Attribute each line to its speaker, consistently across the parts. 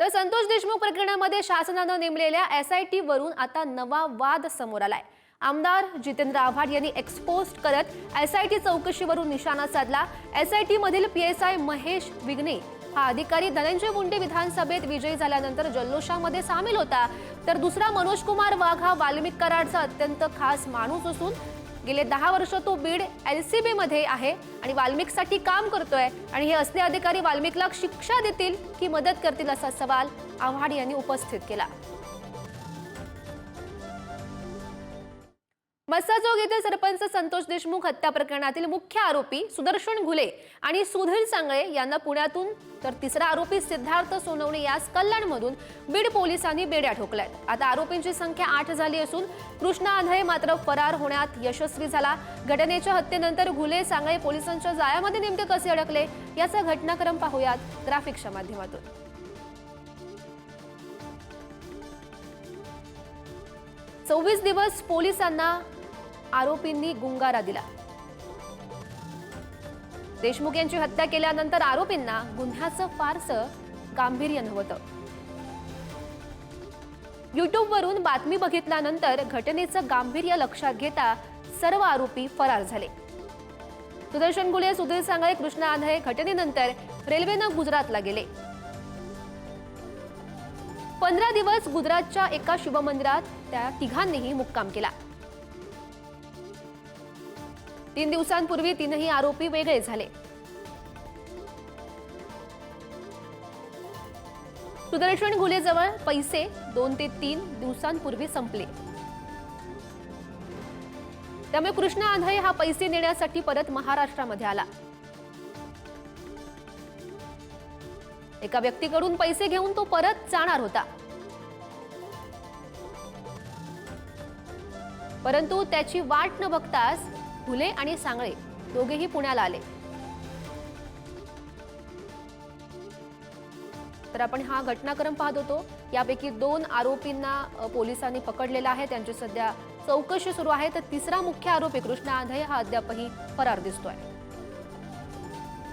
Speaker 1: तर संतोष देशमुख प्रकरणामध्ये शासनानं नेमलेल्या एस आय टी वरून आता नवा वाद समोर आलाय. आमदार जितेंद्र आव्हाड यांनी एक्सपोस्ट करत एस आय टी चौकशीवरून निशाणा साधला. एस आय टी मधील P S I Mahesh Vighne हा अधिकारी धनंजय मुंडे विधानसभेत विजयी झाल्यानंतर जल्लोषामध्ये सामील होता. तर दुसरा मनोज कुमार वाघ हा वाल्मिक कराडचा अत्यंत खास माणूस असून गेले दहा वर्ष तो बीड एल सी मध्ये आहे आणि वाल्मिकसाठी काम करतोय. आणि हे असले अधिकारी वाल्मिकला शिक्षा देतील की मदत करतील असा सवाल आव्हाड यांनी उपस्थित केला. मस्साजोग येथील सरपंच संतोष देशमुख हत्या प्रकरणातील मुख्य आरोपी सुदर्शन घुले आणि सुधीर सांगळे यांना पुण्यातून तर तिसरा आरोपी सिद्धार्थ सोनवणे यास कल्याणमधून बीड पोलिसांनी बेड्या ठोकल्यात. आता आरोपींची संख्या आठ झाली असून कृष्णा आंधळे मात्र फरार होण्यात यशस्वी झाला. घटनेच्या हत्येनंतर घुले सांगळे पोलिसांच्या जाळ्यामध्ये नेमके कसे अडकले याचा घटनाक्रम पाहूयात ग्राफिक्सच्या माध्यमातून. चोवीस दिवस पोलिसांना आरोपींनी गुंगारा दिला. देशमुख यांची हत्या केल्यानंतर आरोपींना गुन्ह्याचं फारसं गांभीर्य नव्हतं. युट्यूबवरून बातमी बघितल्यानंतर घटनेचं गांभीर्य लक्षात घेता सर्व आरोपी फरार झाले. सुदर्शन गुले सुधीर सांगळे कृष्णा आंधळे घटनेनंतर रेल्वेनं गुजरातला गेले. पंधरा दिवस गुजरातच्या एका शिवमंदिरात त्या तिघांनीही मुक्काम केला. तीन दिवसांपूर्वी तीनही आरोपी वेगळे झाले. सुदर्शन गुलेजवळ पैसे दोन ते तीन दिवसांपूर्वी संपले. त्यामुळे कृष्णा आंधळे हा पैसे नेण्यासाठी परत महाराष्ट्रामध्ये आला. एका व्यक्तीकडून पैसे घेऊन तो परत जाणार होता. परंतु त्याची वाट न बघताच फुले आणि सांगळे दोघेही पुण्याला आले. तर आपण हा घटनाक्रम पाहत होतो. यापैकी दोन आरोपींना पोलिसांनी पकडलेला आहे. त्यांची सध्या चौकशी सुरू आहे. तर तिसरा मुख्य आरोपी कृष्णा आंधळे हा अद्यापही फरार दिसतोय.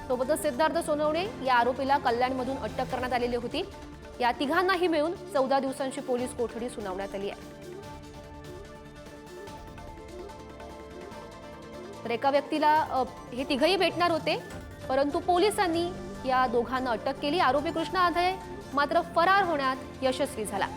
Speaker 1: सोबतच सिद्धार्थ सोनवणे या आरोपीला कल्याणमधून अटक करण्यात आलेली होती. या तिघांनाही मिळून चौदा दिवसांची पोलीस कोठडी सुनावण्यात आली आहे. तर एका व्यक्तीला हे तिघही भेटणार होते परंतु पोलिसांनी या दोघांना अटक केली. आरोपी कृष्णा आधळे मात्र फरार होण्यात यशस्वी झाला.